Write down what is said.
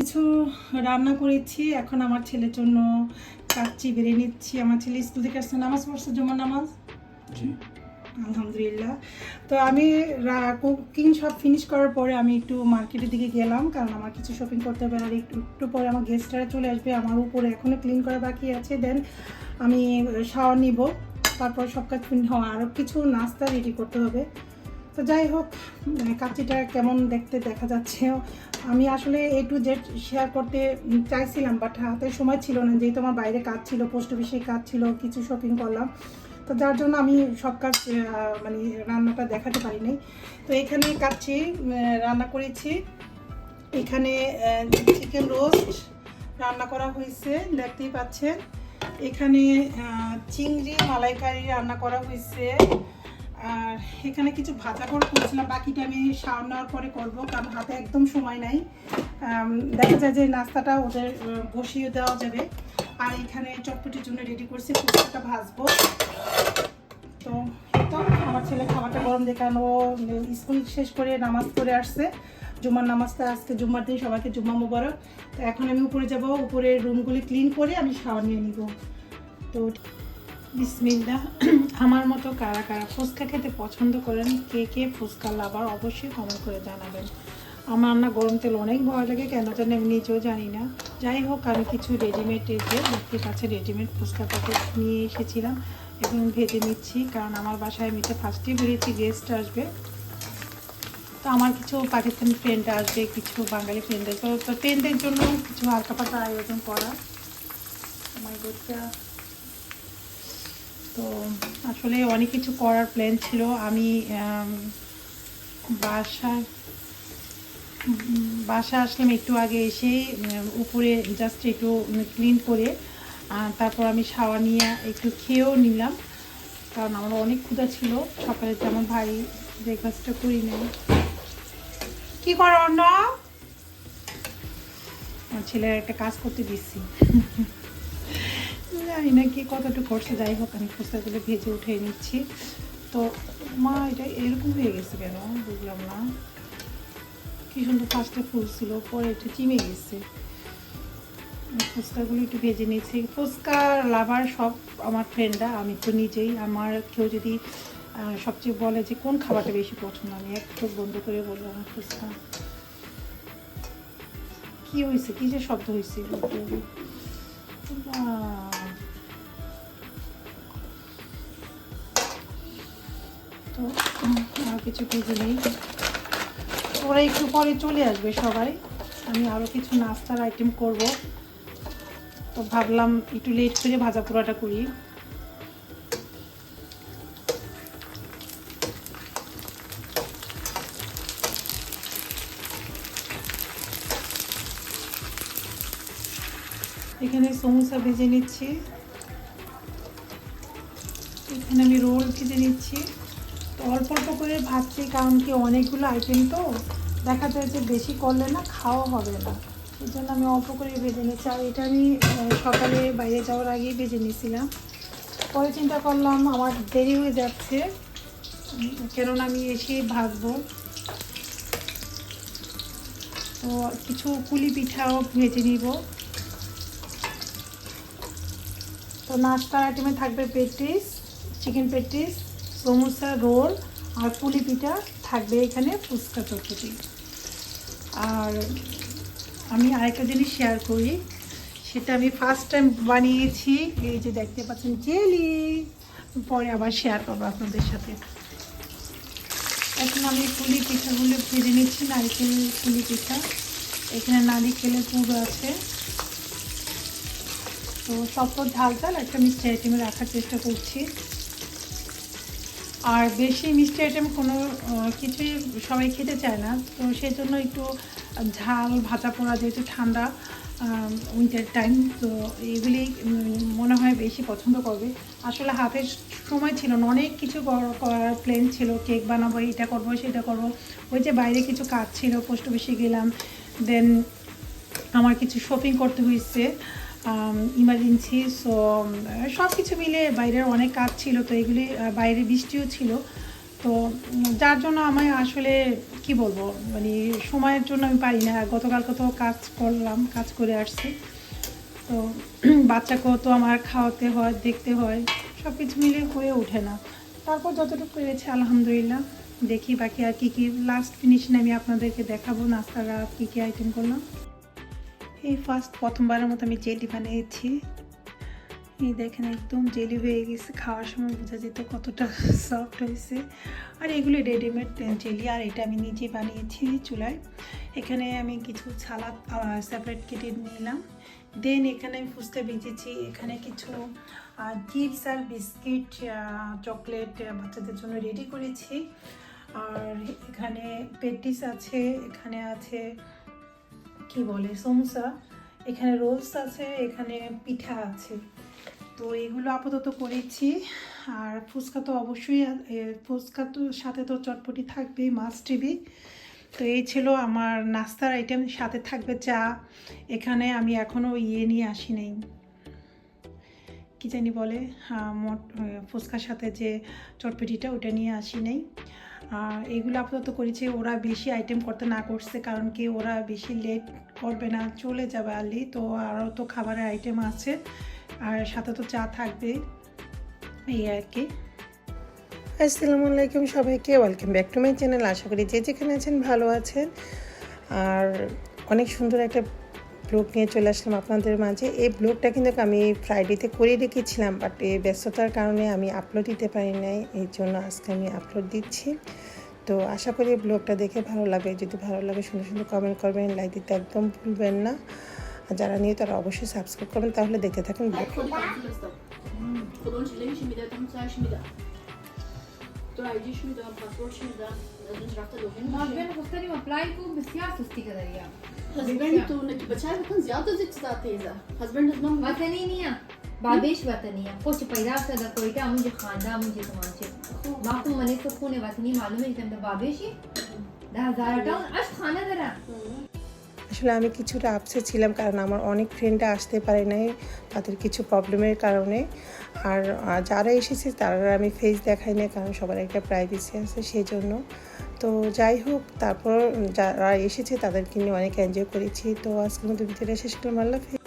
কিছু রান্না করেছি। এখন আমার ছেলের জন্য কাচ্চি বেড়ে নিচ্ছি। আমার ছেলে স্কুল থেকে আসছে নামাজ পড়ছে জমা নামাজ। আলহামদুলিল্লাহ। তো আমি কুকিং সব ফিনিশ করার পরে আমি একটু মার্কেটের দিকে গেলাম কারণ আমার কিছু শপিং করতে হবে। আর একটু একটু পরে আমার গেস্টরা চলে আসবে। আমার উপরে এখনও ক্লিন করা বাকি আছে। দেন আমি শাওয়ার নিব। তারপর সব কাজ হওয়া। আরও কিছু নাস্তা রেডি করতে হবে। তো যাই হোক কাচ্চিটা কেমন দেখতে দেখা যাচ্ছে। আমি আসলে এ টু জেড শেয়ার করতে চাইছিলাম বাট হাতে সময় ছিল না, যেহেতু আমার বাইরে কাজ ছিল পোস্ট অফিসে কাজ ছিল, কিছু শপিং করলাম। তো যার জন্য আমি সব কাজ মানে রান্নাটা দেখাতে পারিনি। তো এখানে কাচ্ছি রান্না করেছি। এখানে চিকেন রোস্ট রান্না করা হয়েছে, দেখতেই পাচ্ছেন। এখানে চিংড়ি মালাইকারি রান্না করা হয়েছে। আর এখানে কিছু ভাজা করে করেছিলাম, বাকিটা আমি শাওয়ার নেওয়ার পরে করব, কারণ হাতে একদম সময় নাই। দেখা যায় যে নাস্তাটা ওদের বসিয়ে দেওয়া যাবে। আর এখানে চটপটির জন্য রেডি করছি ফুচকাটা ভাজবো। তো তো, আমার ছেলে খাবারটা গরম ও স্কুল শেষ করে নামাজ পড়ে আসছে। জুম্মার নামাজটা আজকে জুম্মার দিন, সবাইকে জুম্মা মুবারক। তো এখন আমি উপরে যাব উপরে রুমগুলি ক্লিন করে আমি শাওয়ার নিয়ে নিব। তো বিসমিল্লা আমার মতো কারা কারা ফুচকা খেতে পছন্দ করেন, কে কে ফুচকা লাভার অবশ্যই কমেন্ট করে জানাবেন। আমার না গরম তেল অনেক ভয় লাগে, কেন জানি আমি নিজেও জানি না। যাই হোক, আমি কিছু রেডিমেড এসে দেখতে কাছে রেডিমেড ফুচকা নিয়ে এসেছিলাম এবং ভেজে নিচ্ছি, কারণ আমার বাসায় এমনিতে ফার্স্টেই বেরিয়েছি গেস্ট আসবে। তো আমার কিছু পাকিস্তানি ফ্রেন্ড আসবে, কিছু বাঙালি ফ্রেন্ড আসবে। তো ফ্রেন্ডদের জন্য কিছু হালকা পাতলা আয়োজন করা। আমার গোটা তো আসলে অনেক কিছু করার প্ল্যান ছিল। আমি বাসায়, বাসা আসলাম একটু আগে এসেই উপরে জাস্ট একটু ক্লিন করে তারপর আমি শাওয়া নিয়ে একটু খেয়েও নিলাম। কারণ আমার অনেক ক্ষুধা ছিল, সকালে তেমন ভারী ব্রেকফাস্টটা করি নাই। কি করো অন্য? আমার ছেলের একটা কাজ করতে দিচ্ছি। জানি না কি কতটুকু করছে, যাই হোক আমি ফুচকাগুলো ভেজে উঠে নিচ্ছি। তো মা, এটা এরকম হয়ে গেছে কেন? বুঝলাম না। কি সুন্দর ফার্স্টে ফুল ছিল, পরে এটা চিমে গেছে। ফুচকাগুলো একটু ভেজে নিয়েছি। ফুচকা লাভার সব আমার ফ্রেন্ডরা আমি তো নিজেই। আমার কেউ যদি সবচেয়ে বলে যে কোন খাবারটা বেশি পছন্দ, আমি এক চোখ বন্ধ করে বলব আমার ফুচকা। কি হয়েছে? কি যে শব্দ হয়েছে? কিছু ভেজে নেই। ওরা একটু পরে চলে আসবে সবাই। আমি আরও কিছু নাস্তার আইটেম করব। তো ভাবলাম একটু লেট করে ভাজা পোড়াটা করি। এখানে সমোসা ভেজে নিচ্ছি। এখানে আমি রোল ভেজে নিচ্ছি। তো অল্প অল্প করে ভাজছি, কারণ কি অনেকগুলো আইটেম তো। দেখা যায় যে বেশি করলে না খাওয়া হবে না। এই জন্য আমি অল্প করে ভেজে নিচ্ছি। আর এটা আমি সকালে বাইরে যাওয়ার আগেই ভেজে নিয়েছিলাম। পরে চিন্তা করলাম, আমার দেরি হয়ে যাচ্ছে। কেননা আমি এসে ভাজবো। তো কিছু পুলি পিঠাও ভেজে নিব। তো নাস্তার আইটেমে থাকবে patties chicken patties samosa roll আর পুলি পিঠা থাকবে এখানে ফুচকা চটপটি আর আমি আরেকটা জিনিস শেয়ার করি, সেটা আমি ফার্স্ট টাইম বানিয়েছি, এই যে দেখতে পাচ্ছেন জেলি পরে আবার শেয়ার করব আপনাদের সাথে। এখন আমি পুলি পিঠাগুলো ভেজে নিচ্ছি, নারিকেল পুলি পিঠা এখানে নারিকেলের পুরো আছে। তো সব ঝাল ঝাল একটা মিষ্টি আইটেমে রাখার চেষ্টা করছি। আর বেশি মিষ্টি আইটেম কোনো কিছুই সবাই খেতে চায় না। তো সেই জন্য একটু ঝাল, ভাজা পোড়া যেহেতু ঠান্ডা উইন্টার টাইম তো এগুলি মনে হয় বেশি পছন্দ করবে। আসলে হাতের সময় ছিল না, অনেক কিছু করার প্ল্যান ছিল কেক বানাবো, এটা করব, সেটা করব। ওই যে বাইরে কিছু কাজ ছিল পোস্ট অফিসে গেলাম দেন আমার কিছু শপিং করতে হয়েছে। ইমার্জেন্সি সো সব কিছু মিলে বাইরের অনেক কাজ ছিল, তো এগুলি বাইরে বৃষ্টিও ছিল। তো যার জন্য আমি আসলে, কি বলব মানে সময়ের জন্য আমি পারি না। গতকালকে তো কাজ করলাম, কাজ করে আসছি। তো, বাচ্চাকেও তো আমার খাওয়াতে হয়, দেখতে হয় সব কিছু মিলে হয়ে ওঠে না। তারপর যতটুকু পেরেছি, আলহামদুলিল্লাহ, দেখি বাকি আর কী কী লাস্ট ফিনিশিং আমি আপনাদেরকে দেখাবো, নাস্তার কী কী আইটেম করলাম। এই ফার্স্ট প্রথমবারের মতো আমি জেলি বানিয়েছি। এই দেখেন একদম জেলি হয়ে গেছে, খাওয়ার সময় বোঝা যেত কতটা সফট হয়েছে। আর এগুলো রেডিমেড জেলি আর এটা আমি নিজে বানিয়েছি চুলায়। এখানে আমি কিছু সালাদ সেপারেট কেটে নিলাম। দেন এখানে আমি ফুচকা ভেজেছি, এখানে কিছু চিপস আর বিস্কিট চকলেট বাচ্চাদের জন্য রেডি করেছি। আর এখানে পেটিস আছে, এখানে আছে কি বলে, সমোসা। এখানে রোলস আছে, এখানে পিঠা আছে। তো এগুলো আপাতত করেছি। আর ফুচকা তো অবশ্যই ফুচকা তো সাথে তো চটপটি থাকবেই মাছ টিভি তো এই ছিল আমার নাস্তার আইটেম সাথে থাকবে চা। এখানে আমি এখনও ইয়ে নিয়ে আসি নাই। কি জানি বলে হ্যাঁ, মোট ফুচকার সাথে যে চটপটিটা ওটা নিয়ে আসি নাই। আর এগুলো আপাতত করেছি ওরা বেশি আইটেম করতে না করছে কারণ কি ওরা বেশি লেট করবে না চলে যাবে আর্লি তো আরও তো খাবারের আইটেম আছে। আর সাথে তো চা থাকবে এই আর কি। আসসালামু আলাইকুম সবাইকে welcome back to my channel আশা করি যে যেখানে আছেন ভালো আছেন। আর অনেক সুন্দর একটা ব্লগ নিয়ে চলে আসলাম আপনাদের মাঝে। এই ব্লগটা কিন্তু আমি ফ্রাইডেতে করে রেখেছিলাম বাট এই ব্যস্ততার কারণে আমি আপলোড দিতে পারি নাই, এই জন্য আজকে আমি আপলোড দিচ্ছি। তো আশা করি ব্লগটা দেখে ভালো লাগবে। যদি ভালো লাগে, সুন্দর সুন্দর কমেন্ট করবেন লাইক দিতে একদম ভুলবেন না। আর যারা নিয়ে তারা অবশ্যই সাবস্ক্রাইব করবেন, তাহলে দেখতে থাকুন شميدا تو عايزين شميدا باسبور شميدا لازم رفت دوهين हस्बैंड पुस्तरी अप्लाई को बसियार सुस्ती कर रही है हस्बैंड तो उनकी बचाए बकन ज्यादा जित जाते हैं हस्बैंड हस्बैंड वतनी नहीं है बाबेश वतनी है कुछ पैदा सदा कोई का मुझे खानदा मुझे तमाचे बापू मने तो खूने वतनी मालूम है कि बाबेशी दस हजार टाउन अश खाना जरा আসলে আমি কিছুটা আপসে ছিলাম কারণ আমার অনেক ফ্রেন্ডরা আসতে পারে নাই তাদের কিছু প্রবলেমের কারণে। আর যারা এসেছে তারা আমি ফেস দেখাই না কারণ সবার একটা প্রাইভেসি আছে সেই জন্য তো যাই হোক, তারপর যারা এসেছে তাদেরকে নিয়ে অনেক এনজয় করেছি। তো আজকের মতো ভিডিওটা শেষ করলাম। আল্লাহ।